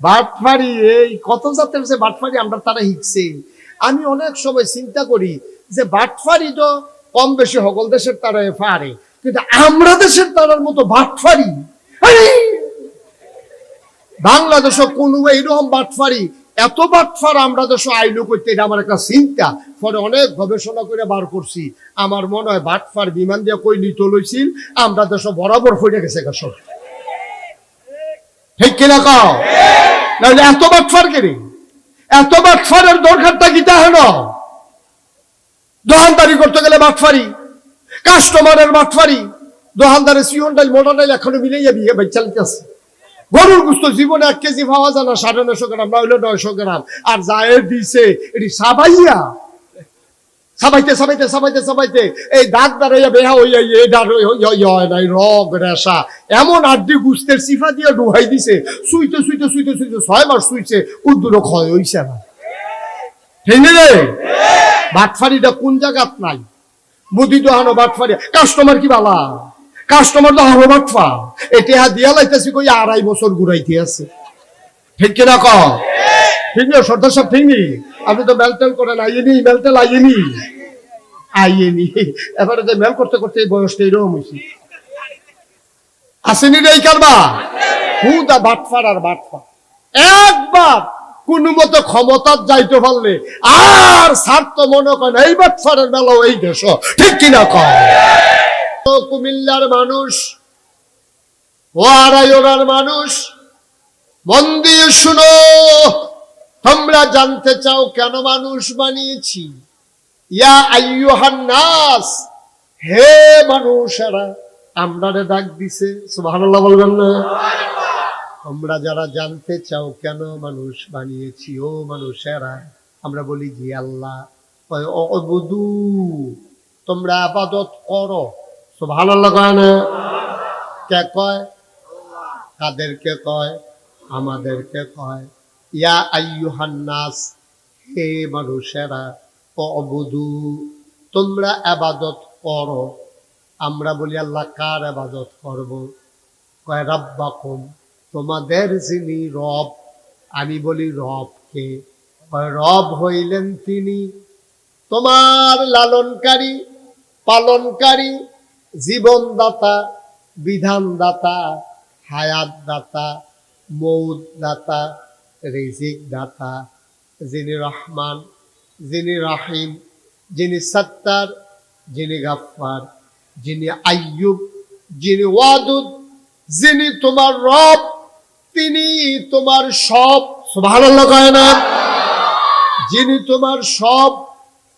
বাটফারি এই কত জাতের যে বাটফারি আমরা তারা শিখছে আমি অনেক সময় চিন্তা করি যে বাটফারি তো কম বেশি সকল দেশের তারা পারে, কিন্তু আমরা দেশের তারার মতো বাটফারি! বাংলাদেশ কোনো এইরকম বাটফারি এত বাটফার আমরা দেশ আইলো করতে এটা আমার একটা চিন্তা। পরে অনেক গবেষণা করে বার করছি, আমার মনে হয় বাটফার বিমান দিয়ে কই নিত লইছিল আমরা দেশ বরাবর ফিরে গেছে গা সব ঠিক কিনা কও নাহলে এত বাটফার কেনে এত বাটফারের দরকারটা কি তা হলো? দোকানদারি করতে গেলে বাটফারি, কাস্টমারের বাটফারি দোকানদারের সিওন ডাল মোটা ডাল এখনও মিলে যাবি ভাই চালিতেছে গরুর গুস্ত জীবনে এক কেজি পাওয়া যায় না, সাড়ে নশো গ্রাম না হইলে নয়শো গ্রাম। আর যায়ের দিছে, এটি সাবাইয়া সাবাইতে সাবাইতে সাবাইতে সাবাইতে। এই দাগ দাঁড়াইয়া বেহা হইয়া এই দাঁড় হয় নাই রগ রেশা এমন আড্ডি গুস্তের সিফা দিয়ে ডুহাই দিছে শুইতে সুইতে শুইতে শুইতে ছয় মাস শুইছে উদ্দুর ক্ষয় হইছে না। ঠিক বাটফারিটা কোন জায়গাত নাই? মুদি দোহানো বাটফারি। কাস্টমার কি বালা? কাস্টমার তো হারো বাটফা। এটি হা দিয়া লাইতেছি কই, আড়াই বছর ঘুরাইতে আছে। ঠিক কিনা ক ঠিক না, সর্দার সাহেব, ঠিক নি? আপনি তো মেলটেল করেন আইয়েনি মেলটেল আইয়েনি আইয়েনি এবারে যে মেল করতে করতে এই বয়সটা এরকম হয়েছে আসেনি রে কারবা হুদা বাটফার আর বাটফা একবার কোন মতো ক্ষমতার যাইতে পারলে আর স্বার্থ মনে করেন, এই বাটফারের বেলাও এই দেশ, ঠিক কিনা তো কুমিল্লার মানুষ, ও আড়াইওড়ার মানুষ মন শুনো, তোমরা জানতে চাও কেন মানুষ বানিয়েছি? হে মানুষেরা, আমরারে ডাক দিছে, সুবহানাল্লাহ বলবেন না? তোমরা যারা জানতে চাও কেন মানুষ বানিয়েছি, ও মানুষেরা, আমরা বলি জি আল্লাহ। অবুদু তোমরা আবাদত করো। সুবহানাল্লাহ কয় না? কে কয়? কাদেরকে কয়? আমাদেরকে কয়। ইয়া আইয়ুহান নাস, হে মানুষেরা অবুদু তোমরা আবাদত করো। আমরা বলি আল্লাহ, কার আবাদত করব? কয়, রাব্বাকুম। তোমাদের যিনি রব, আমি বলি রবকে। কয়, রব হইলেন তিনি তোমার লালনকারী, পালনকারী, জীবনদাতা, বিধানদাতা হায়াত দাতা মৌদ দাতা রিজিক দাতা যিনি রহমান যিনি রাহিম, যিনি সত্তার, যিনি গাফফার, যিনি আইয়ুব, যিনি ওয়াদুদ, যিনি তোমার রব তিনি তোমার সব। কয় না? যিনি তোমার সব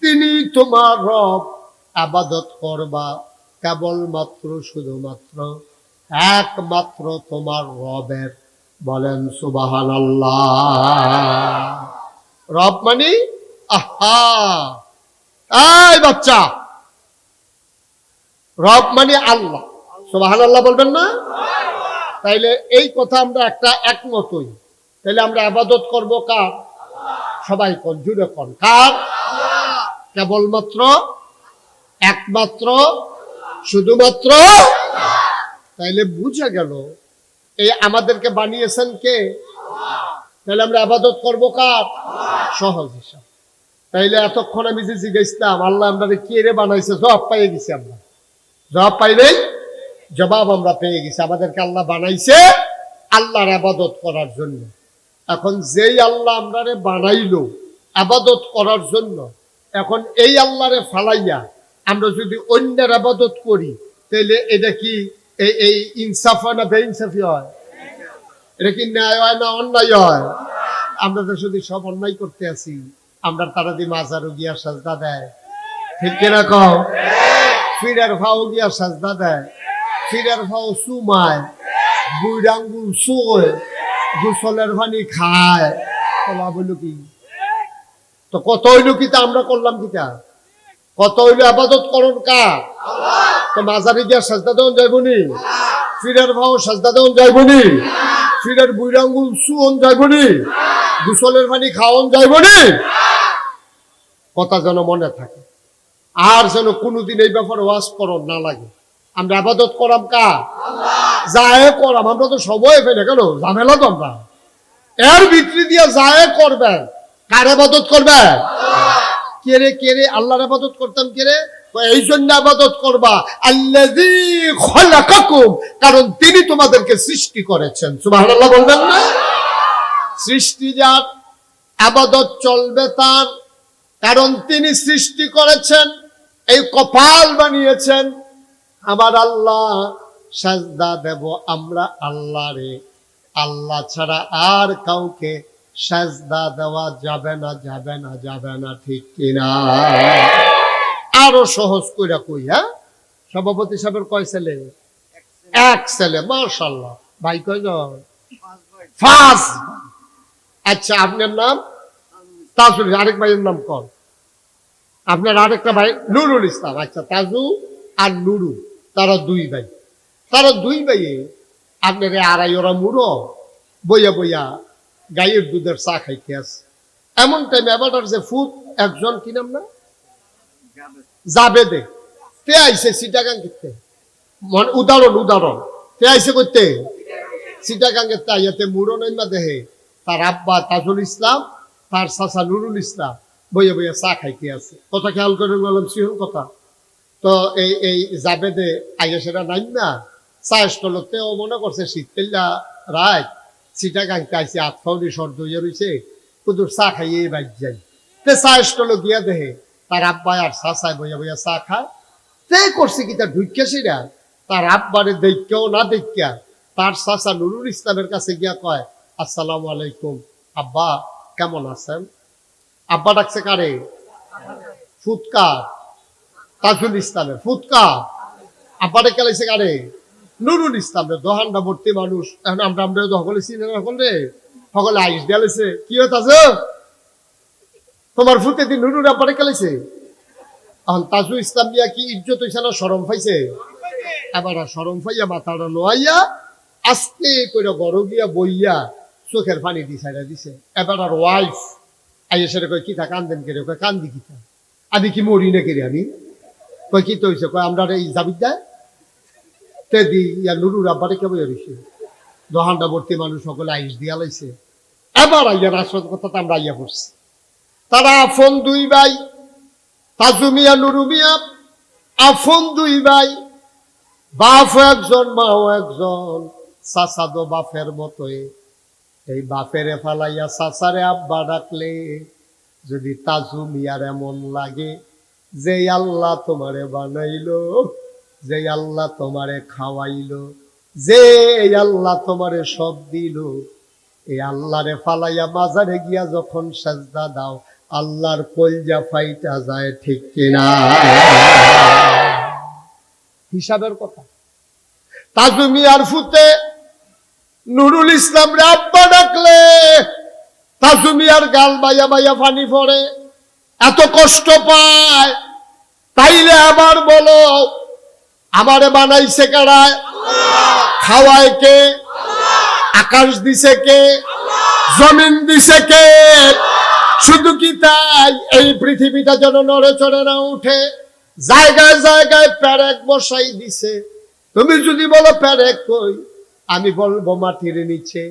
তিনি তোমার রব। আবাদত করবা কেবলমাত্র, শুধুমাত্র, একমাত্র তোমার রবের। বলেন সুবাহান রব মানে আহা! বাচ্চা! রব মানে আল্লাহ। সুবাহান আল্লাহ বলবেন না? তাইলে এই কথা আমরা একটা একমতই। তাইলে আমরা আবাদত করব কার? সবাই কন? জুড়ে কন? কার? কেবলমাত্র একমাত্র, শুধুমাত্র? তাইলে বুঝে গেল, এই আমাদেরকে বানিয়েছেন কে? তাহলে আমরা আবাদত করব কার? সহজ হিসাব। তাইলে এতক্ষণ আমি যে জিজ্ঞাসতাম আল্লাহ আমরা কে রে বানাইছে? জবাব পাইয়ে গেছি আমরা। জবাব পাইলেই জবাব আমরা পেয়ে গেছি। আমাদেরকে আল্লাহ বানাইছে আল্লাহর আবাদত করার জন্য। এখন যেই আল্লাহ আমরারে বানাইলো আবাদত করার জন্য, এখন এই আল্লাহরে ফালাইয়া আমরা যদি অন্যের আবাদত করি তাহলে এটা কি এই এই ইনসাফ হয় না বেইনসাফি হয়? এটা কি ন্যায় হয় না অন্যায় হয়? আমরা তো শুধু সব অন্যায় করতে আছি। আমরা তারা দিয়ে মাজারও গিয়া সাজদা দেয়। ঠিক কিনা ফিরার ভাও গিয়া সাজদা দেয়। ফিরার ভাও সুমায় বুড়াঙ্গুল গোসলের পানি খায়। কলা বলল কি? তো কত হইল কি তা আমরা করলাম কত হইল আবাদত কা? তো মাজারে গিয়া সাজদা দেওয়া যাইবনি ফিরার ভাও সাজদা দেওয়া যাইবনি ফিরার বুড়াঙ্গুল সুয়ন যাইবনি গোসলের পানি খাওয়ন যাইবনি কথা যেন মনে থাকে। আর যেন কোনোদিন এই ব্যাপারে ওয়াজ করন না লাগে। আমরা আবাদত করাম কা যায় করাম আমরা তো সময় ফেলে কেন? ঝামেলা তো আমরা। এর ভিতরে দিয়ে যায় করবেন কার আবাদত করবেন কেরে কেরে আল্লাহর আবাদত করতাম কেরে এই জন্য আবাদত করবা। আল্লাযী খলাকাকুম। কারণ তিনি তোমাদেরকে সৃষ্টি করেছেন। সুবহানাল্লাহ বলবেন না? সৃষ্টি যার আবাদত চলবে তার। কারণ তিনি সৃষ্টি করেছেন এই কপাল বানিয়েছেন। আমার আল্লাহ সাজদা দেব আমরা আল্লাহরে আল্লাহ ছাড়া আর কাউকে সাজদা দেওয়া যাবে না যাবে না যাবে না ঠিক কিনা? আরও সহজ কইরা কই হ্যাঁ? সভাপতি সাহেবের কয় ছেলে? এক ছেলে মার্শাল্লাহ ভাই কয়জন? ফার্স্ট আচ্ছা আপনার নাম? তাজুল, আরেক ভাইয়ের নাম কর আপনার আরেকটা ভাই নুরুল ইসলাম। আচ্ছা তাজু আর নুরু, তারা দুই ভাই। তারা দুই ভাইয়ে আপনার আড়াই ওরা মুড়ো, বইয়া বইয়া গাইয়ের দুধের চা খাইতে আছে। এমন টাইম এবার যে ফুট একজন কি নাম না? যাবে দে তে আইছে সিটাগাং করতে মন- উদাহরণ উদাহরণ। তে আইছে করতে সিটাগাঙ্গের তাইয়াতে মুড়ো নাইমা দেহে তার আব্বা তাজুল ইসলাম তার চাচা নুরুল ইসলাম বইয়া বইয়া চা খাইতে আছে। কথা খেয়াল করে বললাম সিহন কথা। তো এই এই জাবেদে আইয়া নাই না চা স্টলতে ও মনে করছে শীতকাল্লা রাত সিটা গাংতে আইসে আট ফাউনি সর দইয়া রইছে, কিন্তু চা খাইয়ে বাজ যাই। তে চা স্টল গিয়া দেহে তার আব্বা আর চাচায় বইয়া বইয়া চা খায়। তে করছে কি তার ঢুকিয়া তার আব্বারে দেখিয়াও না দেখিয়া তার চাচা নুরুল ইসলামের কাছে গিয়া কয়, আসসালামু আলাইকুম, আব্বা কেমন আছেন? আব্বা ডাকছে কারে? ফুৎকার তাজুল ইসলামের ফুৎকার আব্বারে কেলাইছে কারে? নুরুল ইসলামের দোহান্ডা ভর্তি মানুষ। এখন আমরা আমরা সকলে চিনে সকলে। সকলে আইস দিয়ালেছে কি হয়ে তোমার ফুতে দিন নুরুল আব্বারে কেলাইছে এখন তাজু ইসলাম দিয়া কি ইজ্জত হইছে না সরম পাইছে? এবার সরম পাইয়া মাথাটা লোয়াইয়া আস্তে করে গড় গিয়া বইয়া চোখের পানি দি সাইডা দিছে। এবার আর ওয়াইফ আইয়া সেটা কয়, কিতা কান্দেন কেড়ে কয়, কান্দি কিতা? আমি কি মরি না কেড়ে আমি? কয়, কি তো হইছে? কয়, আমরা এই জাবিদ দেয় তে দি, ইয়া নুরুর আব্বারে কে বইয়া রইছে ভর্তি মানুষ সকলে আইস দিয়া লাইছে। এবার আইয়া আসল কথা আমরা আইয়া পড়ছি। তারা আফন দুই ভাই, তাজু মিয়া, নুরু আফন দুই ভাই বাপ একজন, মাও একজন, চাচাদো বাপের মতোই এই বাপেরে ফালাইয়া চাচারে আব্বা ডাকলে যদি তাজু মিয়ার এমন লাগে, যে আল্লাহ তোমারে বানাইলো, যে আল্লাহ তোমারে খাওয়াইলো, যে এই আল্লাহ তোমারে সব দিল এই আল্লাহরে ফালাইয়া মাজারে গিয়া যখন সাজদা দাও, আল্লাহর কলজা ফাইটা যায় ঠিক কিনা? হিসাবের কথা। তাজু মিয়ার ফুতে নুরুল ইসলাম রে আব্বা ডাকলে। তাজু মিয়ার গাল বাইয়া বাইয়া পানি পড়ে। এত কষ্ট পায়। তাইলে আবার বলো, আমারে বানাইছে কারায় খাওয়ায় কে? আকাশ দিছে কে? জমিন দিছে কে? শুধু কি তাই? এই পৃথিবীটা যেন নড়ে চড়ে না উঠে। জায়গায় জায়গায় প্যারেক বসাই দিছে। তুমি যদি বলো প্যারেক কই? আমি বলব মাটির নিচে।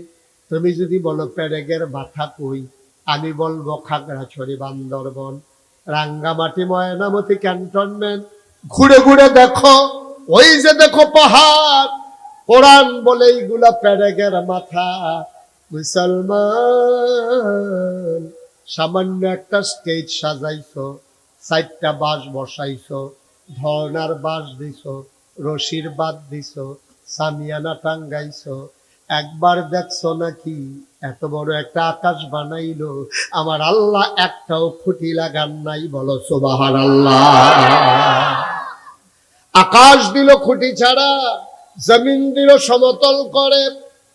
তুমি যদি বলো প্যারেগের মাথা কই, আমি বলব খাগড়াছড়ি বান্দরবন রাঙ্গামাটি ময়নামতি ক্যান্টনমেন্ট, ঘুরে ঘুরে দেখো, ওই যে দেখো পাহাড়। কোরআন বলে এইগুলা প্যারেগের মাথা। মুসলমান, সামান্য একটা স্টেজ সাজাইছো, চারটা বাঁশ বসাইছো, ধর্নার বাঁশ দিছ, রশির বাদ দিছো সামিয়ানা টাঙ্গাইছো, একবার দেখছ নাকি? এত বড় একটা আকাশ বানাইলো, আমার আল্লাহ একটাও খুঁটি লাগান নাই, বলো সোবাহার আল্লাহ আকাশ দিল খুঁটি ছাড়া, জমিন দিল সমতল করে,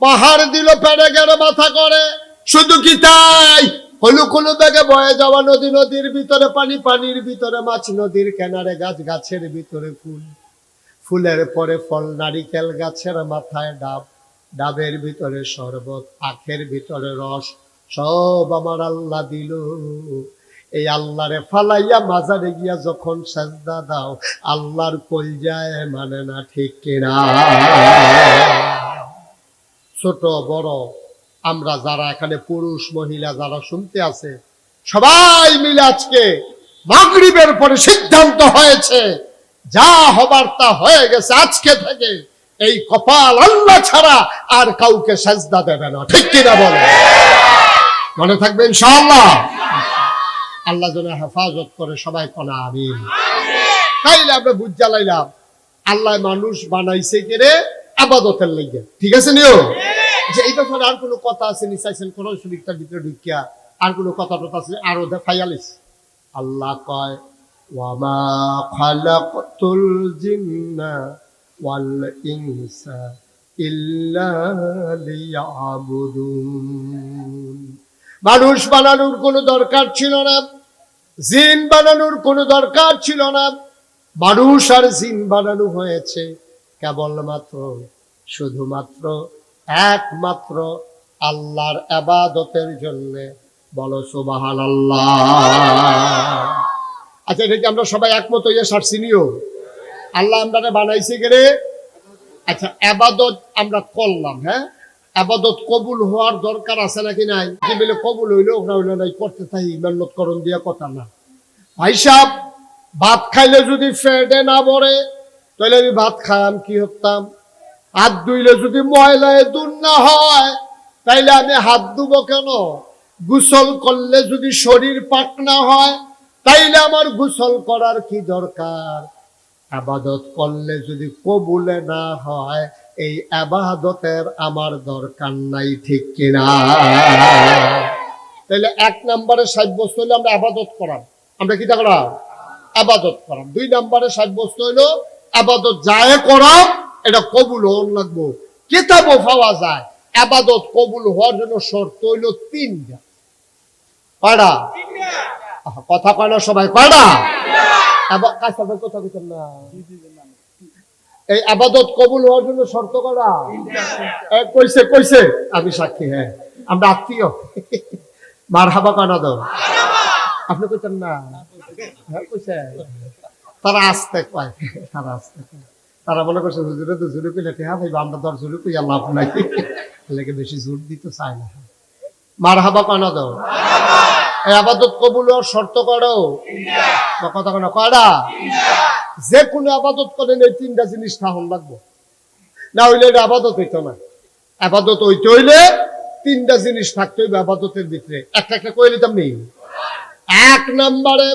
পাহাড় দিল প্যারেগের মাথা করে, শুধু কি তাই? হলু খুলু বেগে বয়ে যাওয়া নদী, নদীর ভিতরে পানি, পানির ভিতরে মাছ, নদীর কেনারে গাছ, গাছের ভিতরে ফুল। ফুলের পরে ফল, নারিকেল গাছের মাথায় ডাব, ডাবের ভিতরে শরবত, আখের ভিতরে রস, সব আমার আল্লাহ দিল। এই আল্লাহরে ফালাইয়া মাজারে গিয়া যখন সাজদা দাও, আল্লাহর কলজায় মানে না ঠিক কিনা। ছোট, বড়, আমরা যারা এখানে পুরুষ, মহিলা যারা শুনতে আছে, সবাই মিলে আজকে মাগরিবের পরে সিদ্ধান্ত হয়েছে। যা হবার তা হয়ে গেছে আজকে থেকে। এই কপাল আল্লাহ ছাড়া আর কাউকে সাজদা দেবে না। ঠিক কিনা বলে মনে থাকবে ইনশাআল্লাহ? আল্লাহ যেন হেফাজত করে সবাই কনা, আমিন। তাইলে আমরা বুঝ জ্বালাইলাম, আল্লাহ মানুষ বানাইছে কেরে আবাদতের লাইগে ঠিক আছে নিও? যে এই ব্যাপারে আর কোনো কথা আছে নি? চাইছেন কোন শরীরটার ভিতরে ঢুকিয়া, আর কোনো কথা টথা আছে? আরও দেখাইয়ালিস আল্লাহ কয় খালাকতুল জিন্না ওয়াল ইনসা ইল্লা লিয়াবুদুন মানুষ বানানোর কোনো দরকার ছিল না, জিন বানানোর কোনো দরকার ছিল না, মানুষ আর জিন বানানো হয়েছে কেবলমাত্র, শুধুমাত্র, একমাত্র আল্লাহর আবাদতের জন্য। বলো সুবাহান আল্লাহ আচ্ছা এটা কি আমরা সবাই একমত হইয়া সারছি নিও? আল্লাহ আমরা বানাইছে গেলে আচ্ছা আবাদত আমরা করলাম হ্যাঁ? আবাদত কবুল হওয়ার দরকার আছে নাকি নাই? যে বলে কবুল হইল, ওরা হইল নাই, করতে থাকি মেহনত করণ দিয়া কথা না। ভাই সাহেব, ভাত খাইলে যদি ফেটে না ভরে তাহলে আমি ভাত খাইলাম কি হতাম? হাত ধুইলে যদি ময়লায় দূর না হয়, তাইলে আমি হাত ধুবো কেন? গোসল করলে যদি শরীর পাক না হয় তাইলে আমার গোসল করার কি দরকার? আবাদত করলে যদি কবুলে না হয় এই আবাদতের আমার দরকার নাই ঠিক কিনা? তাহলে এক নম্বরে সাব্যস্ত হইল আমরা আবাদত করাম। আমরা কি করা আবাদত করাম। দুই নম্বরে সাব্যস্ত হইল আবাদত যায় করাম এটা কবুল হন লাগবো। কিতাবও পাওয়া যায় আবাদত কবুল হওয়ার জন্য শর্ত হইল তিনটা। আহা, কথা কয় না সবাই কয় কাছে কথা কইতেন না? এই আবাদত কবুল হওয়ার জন্য শর্ত করা কইছে কইছে। আমি সাক্ষী হ্যাঁ। আমরা আত্মীয়। মার হাবা কানা দাও আপনি কইতেন না? হ্যাঁ কইছে। তারা আসতে কয়। তারা আসতে তারা মনে করছে হুজুরে তো জুড়ে কইলে হ্যাঁ ভাই আমরা দর জুড়ে কই লাভ নাই। লেগে বেশি জোর দিতে চায় না? মার হাবা কানা দাও এই আবাদত কবুল হওয়ার শর্ত করো কথা কোনো কয়টা? যে কোনো আবাদত করেন এই তিনটা জিনিস থাকুন লাগবো। না হইলে এটা আবাদত হইতো না। আবাদত হইতে হইলে তিনটা জিনিস থাকতে হইবে আবাদতের ভিতরে। একটা একটা কইলে তো নেই এক নম্বরে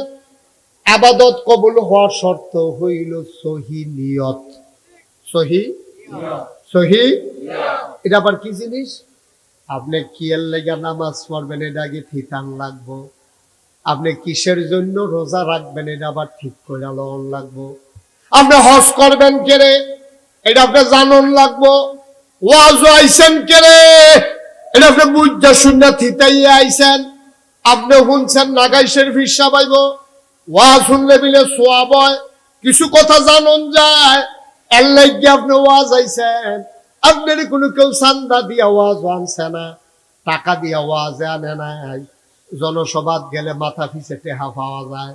আবাদত কবুল হওয়ার শর্ত হইল সহি নিয়ত। সহি? সহি? এটা আবার কি জিনিস? আপনি কিয়ের লেগে নামাজ পড়বেন, এটা আগে ঠিকান লাগবো? আপনি কিসের জন্য রোজা রাখবেন, এটা আবার ঠিক করে লন লাগবো? আপনি হজ করবেন কেরে, এটা আপনি জানন লাগবো? ওয়াজ আইসেন কেরে, এটা আপনি বুঝা শূন্য থিতাই আইসেন আপনি শুনছেন নাগাইশের ফিসা পাইব ওয়াজ শুনলে বিলে সোয়াব কিছু কথা জানন যায়। এর লাগে আপনি ওয়াজ আইসেন আপনার কোনো কেউ চান্দা দিয়া ওয়াজ আনছে না, টাকা দিয়া ওয়াজে আনে নাই। জনসভাত গেলে মাথা পিছে টেহা পাওয়া যায়।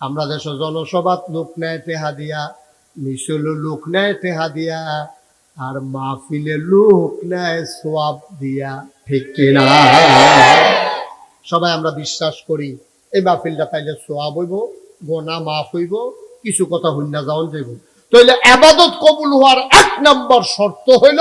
আমরা দেশ জনসভাত লোক নেয় টেহা দিয়া মিশলো লোক নেয় টেহা দিয়া, আর মাহফিলে লোক নেয় সোয়াব দিয়া, ঠিক কিনা? সবাই আমরা বিশ্বাস করি, এই মাহফিলটা তাইলে সোয়াব হইব, গোনা মাফ হইব, কিছু কথা হইনা যাওন যাইব। তাইলে আবাদত কবুল হওয়ার এক নম্বর শর্ত হইল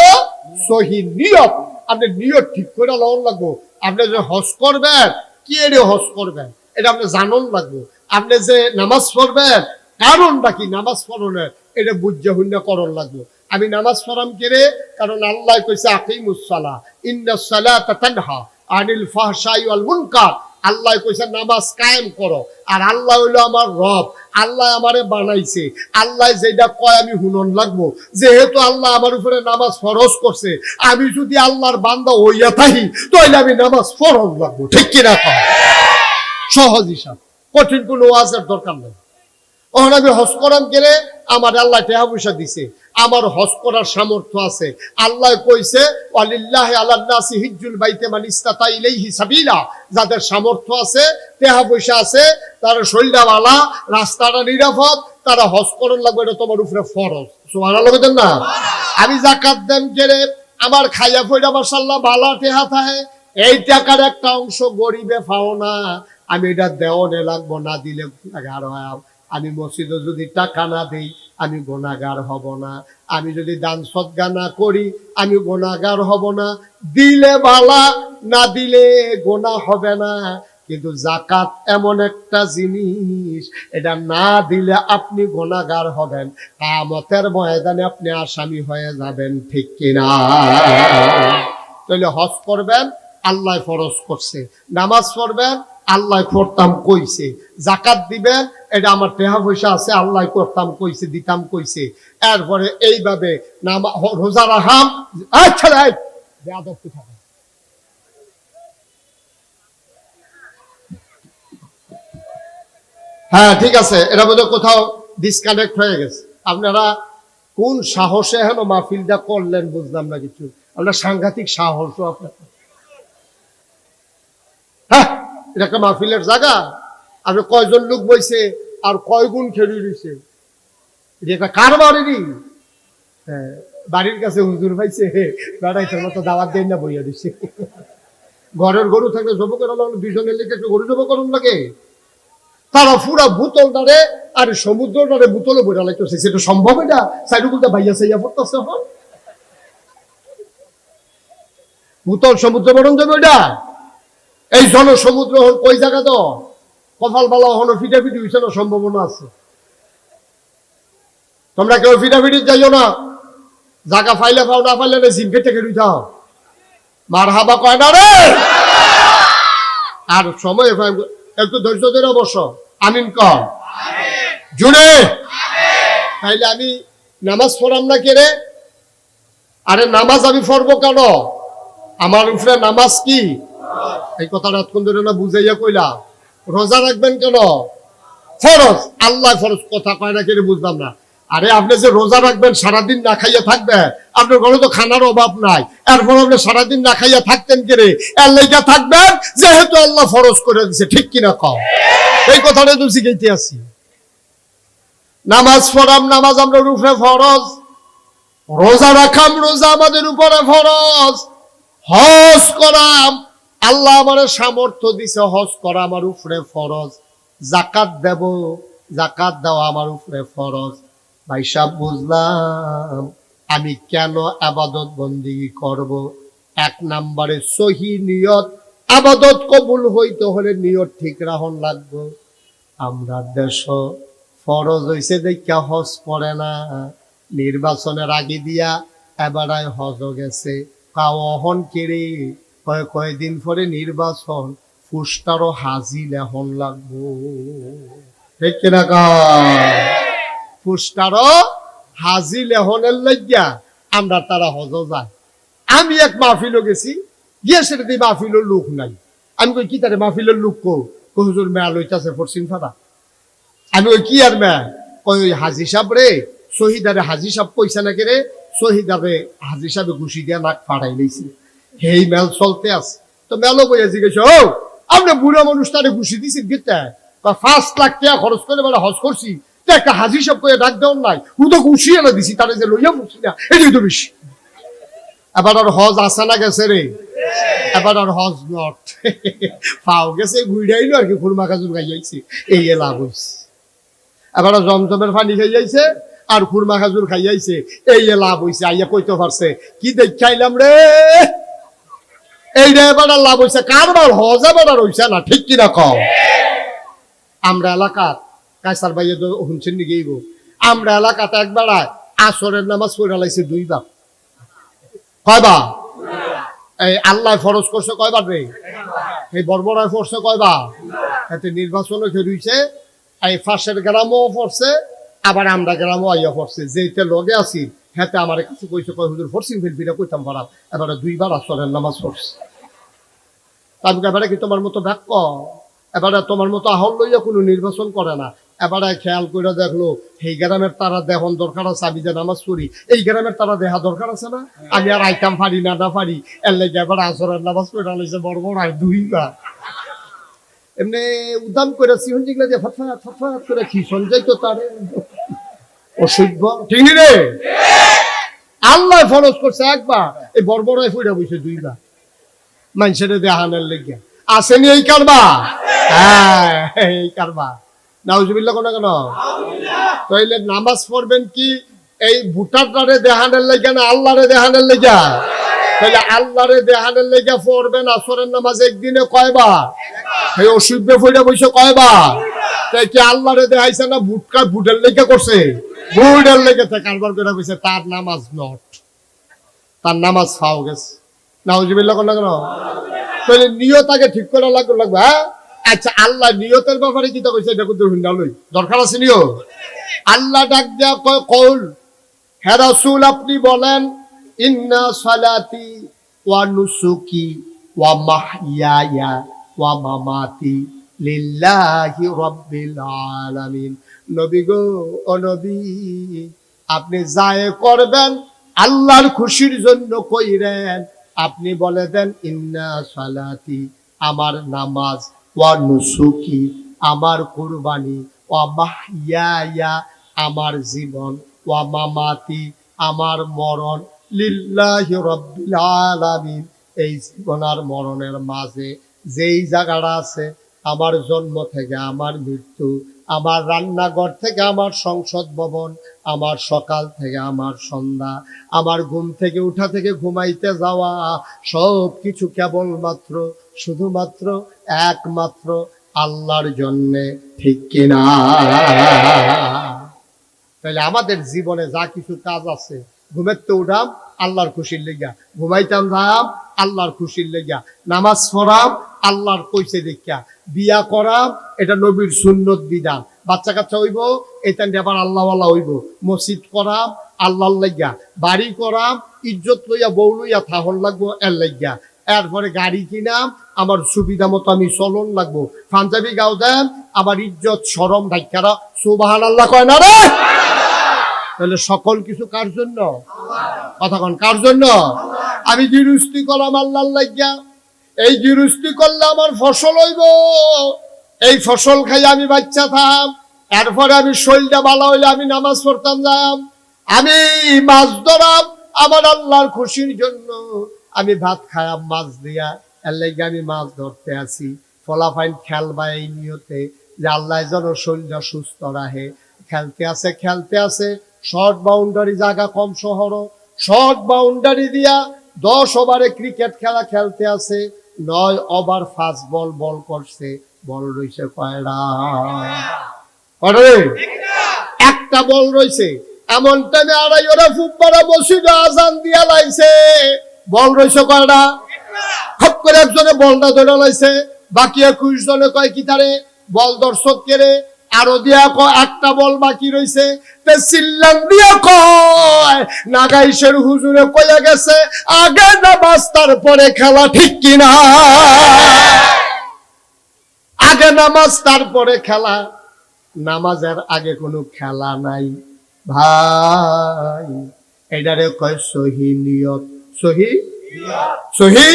সহি নিয়ত। আপনি নিয়ত ঠিক করে লওন লাগবো। আপনি যে হজ করবেন, কি এর হজ করবেন? এটা আপনি জানন লাগবো। আপনি যে নামাজ পড়বেন, কারণটা কি নামাজ পড়নের? এটা বুঝে হইন্য করণ লাগবো। আমি নামাজ পড়াম কেরে কারণ আল্লাহ কইছে আকিমুসসালা ইন্না সালাতা তানহা আনিল ফাহশাই ওয়াল মুনকার। আল্লাহ কইছে, নামাজ কায়েম করো। আর আল্লাহ হইল আমার রব। আল্লাহ আমারে বানাইছে। আল্লাহ যেটা কয়, আমি হুনন লাগবো। যেহেতু আল্লাহ আমার উপরে নামাজ ফরজ করছে, আমি যদি আল্লাহর বান্দা হইয়া থাকি তাহলে আমি নামাজ ফরজ লাগবো। ঠিক কিনা? সহজ হিসাব। কঠিন কোনো ওয়াজের দরকার নেই। আমি হজ করাম গেলে আমার আল্লাহ টাকা পয়সা দিছে। আমার হজ করার সামর্থ্য আছে। আল্লাহ কইছে, ওয়ালিল্লাহি আলান নাসি হিজ্জুল বাইতে সাবিলা। যাদের সামর্থ্য আছে টাকা পয়সা আছে, তার ভালা রাস্তাটা নিরাপদ, তারা হজ করন লাগবে, এটা তোমার উপরে ফরজ। না? আমি জাকাত দেন গেলে আমার খাইয়া ফইরা মাসাল্লাহ বালা টেহা থাহে এই টাকার একটা অংশ গরিবে পাও না। আমি এটা দেওয়ানে লাগবো, না দিলে হয় আমি মসজিদে যদি টাকা না দিই, আমি গুণাগার হব না। আমি যদি দান সদ্গা না করি, আমি গুণাগার হব না। দিলে বালা, না দিলে গোনা হবে না। কিন্তু জাকাত এমন একটা জিনিস, এটা না দিলে আপনি গুণাগার হবেন। কামতের ময়দানে আপনি আসামি হয়ে যাবেন, ঠিক কিনা? তাহলে হজ করবেন, আল্লাহ ফরজ করছে। নামাজ পড়বেন আল্লাহ করতাম কইছে। জাকাত দিবেন এটা আমার টেহা পয়সা আছে, আল্লাহ করতাম কইছে, দিতাম কইছে। এরপরে এইভাবে রোজা রাখাম। হ্যাঁ ঠিক আছে, এটা বোধহয় কোথাও ডিসকানেক্ট হয়ে গেছে। আপনারা কোন সাহসে হেন মাহফিলটা করলেন বুঝলাম না কিছু। আপনার সাংঘাতিক সাহসও আপনার হ্যাঁ এটা একটা মাহফিলের জায়গা। আপনি কয়জন লোক বইছে আর কয় গুণ খেলি দিছে এটা একটা কার বাড়িরই হ্যাঁ, বাড়ির কাছে হুজুর পাইছে বেড়াইতে মতো দাওয়াত দেন না বইয়া দিছে। ঘরের গরু থাকলে জব করে দুজনের লিখে একটু গরু জব করুন লাগে। তারা পুরা বোতল দাঁড়ে আর সমুদ্র দাঁড়ে বোতলে বইরা লাগতেছে সেটা সম্ভব এটা? সাইডু বলতে ভাইয়া সাইয়া পড়তেছে হন ভূতল সমুদ্র বরণ যাবে ওইটা? এই জন সমুদ্র হল কই জায়গা তো? কপাল বালা হলো ফিটাফিটি হইছে না সম্ভাবনা আছে। তোমরা কেউ ফিটাফিটি যাইও না। জায়গা ফাইলে পাও, না পাইলে না জিম কেটে কেটে যাও মার হাবা কয় না রে? আর সময় একটু ধৈর্য ধরে বস। আমিন কর জুড়ে। তাইলে আমি নামাজ পড়াম না কে রে? আরে নামাজ আমি পড়ব কেন? আমার উপরে নামাজ কি? এই কথাটা এতক্ষণ ধরে না বুঝাইয়া কইলা, রোজা রাখবেন কেন? ফরজ। আল্লাহ ফরজ, কথা কয় না কেন বুঝলাম না। আরে আপনি যে রোজা রাখবেন, সারাদিন না খাইয়া থাকবেন, আপনার ঘরে তো খানার অভাব নাই। এরপর আপনি সারাদিন না খাইয়া থাকতেন কেরে? এর লেগা থাকবেন, যেহেতু আল্লাহ ফরজ করে দিছে, ঠিক কিনা কও? এই কথাটা তো শিখাইতে আছি নামাজ পড়াম, নামাজ আমরা রূপে ফরজ। রোজা রাখাম, রোজা আমাদের উপরে ফরজ। হজ করাম আল্লাহ আমার সামর্থ্য দিছে হজ করা আমার উপরে ফরজ জাকাত দেব জাকাত দেওয়া আমার উপরে ফরজ। ভাই সাহেব, বুঝলাম আমি কেন আবাদত বন্দি করব? এক নম্বরে সহি নিয়ত, আবাদত কবুল হইতে হলে নিয়ত ঠিক রাহন লাগবো। আমরা দেশ ফরজ হইছে দেখা হজ করে না। নির্বাচনের আগে দিয়া এবারায় হজ গেছে। কাও অহন কেড়ে কয়দিন পরে নির্বাচন ফুসটারও হাজি লেহন লাগবো। ঠিক কিনা? ফুসটারও হাজি লেহনের লাগিয়া আমরা তারা হজ যায়। আমি এক মাহফিলও গেছি, গিয়ে সেটা দিয়ে মাহফিলের লোক নাই। আমি কই, কি তারে মাহফিলের লোক কো হুজুর, মেয়া লইতাছে পশ্চিম ফাটা। আমি ওই কি আর মেয়া? কই, ওই হাজি সাহেব রে শহীদারে হাজি সাহেব পয়সা না রে? শহীদারে হাজি সাহেবে ঘুষি দিয়া নাক ফাড়াই লইছে। হেই মেল চলতে আছে। তো মেলও বইয়া জিজ্ঞেস, ও আপনি বুড়া মানুষ তারে ঘুষি দিছি গেতে পাঁচ লাখ টাকা খরচ করে বেলা হজ করছি। একটা হাজি সব কয়ে ডাক দেওয়ার নাই। ও তো ঘুষি এনে দিছি, তারে যে লইয়া বুঝছি না, এটাই তো বেশি। এবার আর হজ আসে না গেছে রে? এবার আর হজ নট। পাও গেছে ঘুরাইলো আর কি, খুরমা খাজুর খাইয়াইছে এই এ লাভ হইছে। এবার জমজমের পানি খাইয়াইছে আর খুরমা খাজুর খাইয়াইছে এই এ লাভ হইছে, আইয়া কইতে পারছে, কি দেখাইলাম রে? এই রে এবার আর লাভ হইছে কারবার হজ এবার আর হইছে না, ঠিক কিনা কম আমরা এলাকার কাইসার ভাইয়ে তো শুনছেন নি গেইব আমরা এলাকাতে একবার আসরের নামাজ পড়ে লাইছে দুইবার। কয়বার? এই আল্লাহ ফরজ করছে কয়বার রে? এই বর্বরায় পড়ছে কয়বার? এতে নির্বাচনও খেলুইছে এই ফাঁসের গ্রামও পড়ছে, আবার আমরা গ্রামও আইয়া পড়ছে। যেতে লগে আছি, হেতে আমার কাছে কইছে, কয়, হুজুর, ফরসিং ফিলফিরা কইতাম পারা এবারে দুইবার আসরের নামাজ পড়ছে। কই, এবারে কি তোমার মতো বাক্য এবারে তোমার মতো আহল লইয়া কোনো নির্বাচন করে না। এবারে খেয়াল করে দেখল এই গ্রামের তারা দেহন দরকার আছে আমি যে নামাজ পড়ি এই গ্রামের তারা দেহা দরকার আছে না? আমি আর আইতাম পারি না না পারি এর লেগে এবার আসরের নামাজ পড়ে আলাইছে বড় বড় আর দুই দুইবার এমনি উদাম করে সিহন জিগলা যে ফটফাট ফটফাট করে খিসন যাইতো তারে? অসভ্য। ঠিক নি রে? আল্লাহ ফরজ করছে একবার এই বর্বরায় ফুইরা বইছে দুইবার মানুষের দেহানের লেগে। আসেনি এই কারবা হ্যাঁ এই কারবা নাউজুবিল্লাহ কোন কেন? তাইলে নামাজ পড়বেন কি? এই ভুটারটারে দেহানের লেগে না আল্লাহরে দেহানের লেগে? তাহলে আল্লাহরে দেহানের লেগে পড়বেন আসরের নামাজ একদিনে কয়বার? এই অসুবিধে ফুইরা বইছে কয়বার? তাই কি আল্লাহরে দেখাইছে না ভুটকা ভুটের লেগে করছে? ভুটের লেগে কারবার করে কইছে তার নামাজ নট। তার নামাজ খাও গেছে। নাউজুবিল্লাহ কোন কেন? তাহলে নিয়ত আগে ঠিক করে লাগবে লাগবে হ্যাঁ? আচ্ছা আল্লাহ নিয়তের ব্যাপারে কি কইছে? এটা কিন্তু লই দরকার আছে নিয়ত? আল্লাহ ডাক দেয়া কয় কৌল, হে আপনি বলেন, ইন্না সালাতি ওয়া নুসুকি ওয়া মাহইয়ায়া ওয়া মামাতি লিল্লাহি রাব্বিল আলামিন। নবী গো, ও নবী, আপনি যায় করবেন, আল্লাহর খুশির জন্য কইরেন আপনি বলে দেন, ইন্না সালাতি, আমার নামাজ, ওয়া নুসুকি, আমার কুরবানি, ওয়া মাহইয়ায়া, আমার জীবন, ওয়া মামাতি, আমার মরণ, লিল্লাহি রাব্বিল আলামিন। এই জীবন আর মরণের মাঝে যেই জায়গাটা আছে, আমার জন্ম থেকে আমার মৃত্যু আমার রান্নাঘর থেকে আমার সংসদ ভবন, আমার সকাল থেকে আমার সন্ধ্যা, আমার ঘুম থেকে উঠা থেকে ঘুমাইতে যাওয়া, সব কিছু কেবলমাত্র, শুধুমাত্র একমাত্র আল্লাহর জন্যে, ঠিক কিনা? তাহলে আমাদের জীবনে যা কিছু কাজ আছে, ঘুমের তো উঠাম, আল্লাহর খুশির লেগা ঘুমাইতাম যাম, আল্লাহর খুশির লেগা নামাজ পড়াম আল্লাহর কইছে দেখা বিয়া করাম এটা নবীর সুন্নত বিধান। বাচ্চা কাচ্চা হইব এটা আবার আল্লাহওয়ালা হইব। মসজিদ করাম আল্লাহর লেগা বাড়ি করাম ইজ্জত লইয়া, বউ লইয়া, থাহন লাগবো, এর লেগা এরপরে গাড়ি কিনাম আমার সুবিধা মতো আমি চলন লাগবো। পাঞ্জাবি গাও দেন, আমার ইজ্জত, সরম ঢাকারা সুবাহান আল্লাহ কয় না রে? তাহলে সকল কিছু কার জন্য? কথা কন, কার জন্য? আমি গিরুস্তি করলাম আল্লাহর লাগিয়া। এই গিরুস্তি করলে আমার ফসল হইব। এই ফসল খাই আমি বাচ্চা থাম, এরপরে আমি শরীরটা ভালো হইলে আমি নামাজ পড়তাম যাম। আমি মাছ ধরাম, আমার আল্লাহর খুশির জন্য আমি ভাত খায়াম মাছ দিয়া। এর লাগে আমি মাছ ধরতে আসি ফলাফাইন খেলবা এই নিয়তে যে আল্লাহ যেন শরীরটা সুস্থ রাখে। খেলতে আছে খেলতে আছে। শর্ট বাউন্ডারি জায়গা কম শহর শর্ট বাউন্ডারি দিয়া দশ ওভারে ক্রিকেট খেলা খেলতে আছে। নয় ওভার ফাস্ট বল বল করছে, বল রইছে কয়রা একটা বল রইছে। এমন টাইমে আড়াই ওরা ফুটবলা বসি আজান দিয়া লাইছে। বল রইছে কয়রা খুব করে একজনে বলটা ধরে লাইছে। বাকি একুশ জনে কয় কি তারে? বল দর্শক কেড়ে আরও দিয়া কয়, একটা বল বাকি রইছে। তে চিল্লান দিয়া কয়, নাগাইশের হুজুরে কইয়া গেছে, আগে নামাজ, তারপরে খেলা ঠিক কিনা? আগে নামাজ, তারপরে খেলা। নামাজের আগে কোনো খেলা নাই। ভাই, এটারে কয় সহি নিয়ত। সহি? সহি?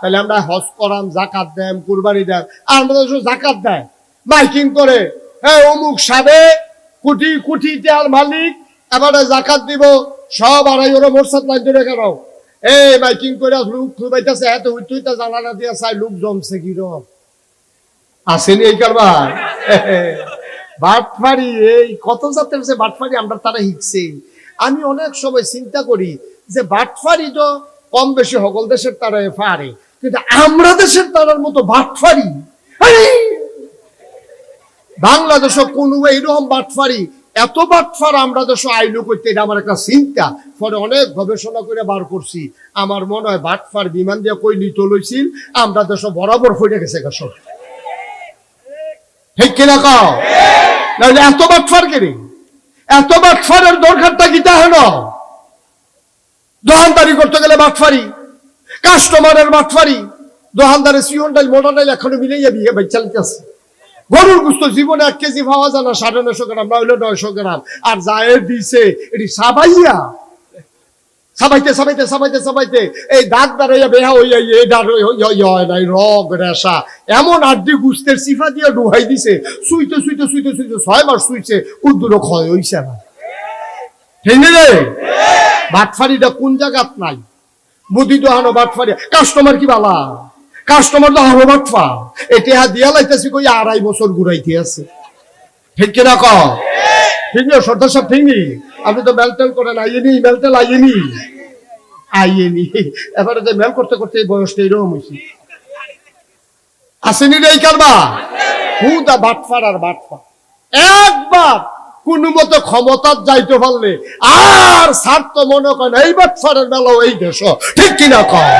তাহলে আমরা হজ করাম জাকাত দেম কুরবানি দেম আর আমাদের জাকাত দেয়, মাইকিং করে। হ্যাঁ অমুক মালিক, এবারে জাকাত দিব, সব আড়াই ওরা মোরসাদ কেন? এই মাইকিং করে লোক খুবাইতেছে এত জানালা দিয়া চাই লোক জমছে কিরম আসেনি এই কারবার? বাটফারি এই কত জাতের যে বাটফারি আমরা তারা শিখছি আমি অনেক সময় চিন্তা করি যে বাটফারি তো কম বেশি সকল দেশের তারা পারে, কিন্তু আমরা দেশের তারার মতো বাটফারি আরে! বাংলাদেশও কোনো এইরকম বাটফারি, এত বাটফার আমরা দেশ আইলো করতে এটা আমার একটা চিন্তা। পরে অনেক গবেষণা করে বার করছি। আমার মনে হয় বাটফার বিমান দিয়ে কই নিত লইছিল, আমরা দেশ বরাবর হয়ে গেছে গেছ ঠিক কিনা কাও? নাহলে এত বাটফার কেনে এত বাটফারের দরকারটা কিতা হেন দোকানদারি করতে গেলে বাটফারি, কাস্টমারের বাটফারি দোকানদারের সিওন ডাইল মোটা ডাইল এখনও মিলাইয়া বিয়ে বাই চালিতেছে গরুর গুস্ত জীবনে এক কেজি পাওয়া যায় না, সাড়ে নয়শো গ্রাম না হইল নয়শো গ্রাম। আর যায় দিছে, এটি সাবাইয়া। সাবাইতে সাবাইতে সাবাইতে সাবাইতে। এই দাঁত দাঁড়াইয়া বেহা হইয়া এটা হয় নাই, রগ, রেশা। এমন আড্ডি গুস্তের সিফা দিয়ে ডুহাই দিছে শুইতে শুইতে শুইতে শুইতে ছয় মাস শুইছে উদ্দুর ক্ষয় হইছে না। ঠিক বাটফারিটা কোন জায়গাত নাই? বুদ্ধি দোহানো বাটফারি কাস্টমার কি বালা? কাস্টমার তো হলো বাটফা এটা হা দিয়া লাইতেছি কই আড়াই বছর ঘুরাইতে আছে। ঠিক কিনা ক ঠিক না সর্দার সাহেব ঠিক নেই আপনি তো মেলটেল করেন আইয়েনি মেলটেল আইয়েনি। আইয়েনি। এবারে যে মেল করতে করতে এই বয়সটা এরকম হয়েছে আসেনি রে এই কারবা হুদা বাটফার আর বাটফার একবার কোন মতো ক্ষমতার যাইতে পারলে আর স্বার্থ মনে করেন এই বাটফারের বেলাও এই দেশ। ঠিক কিনা কয়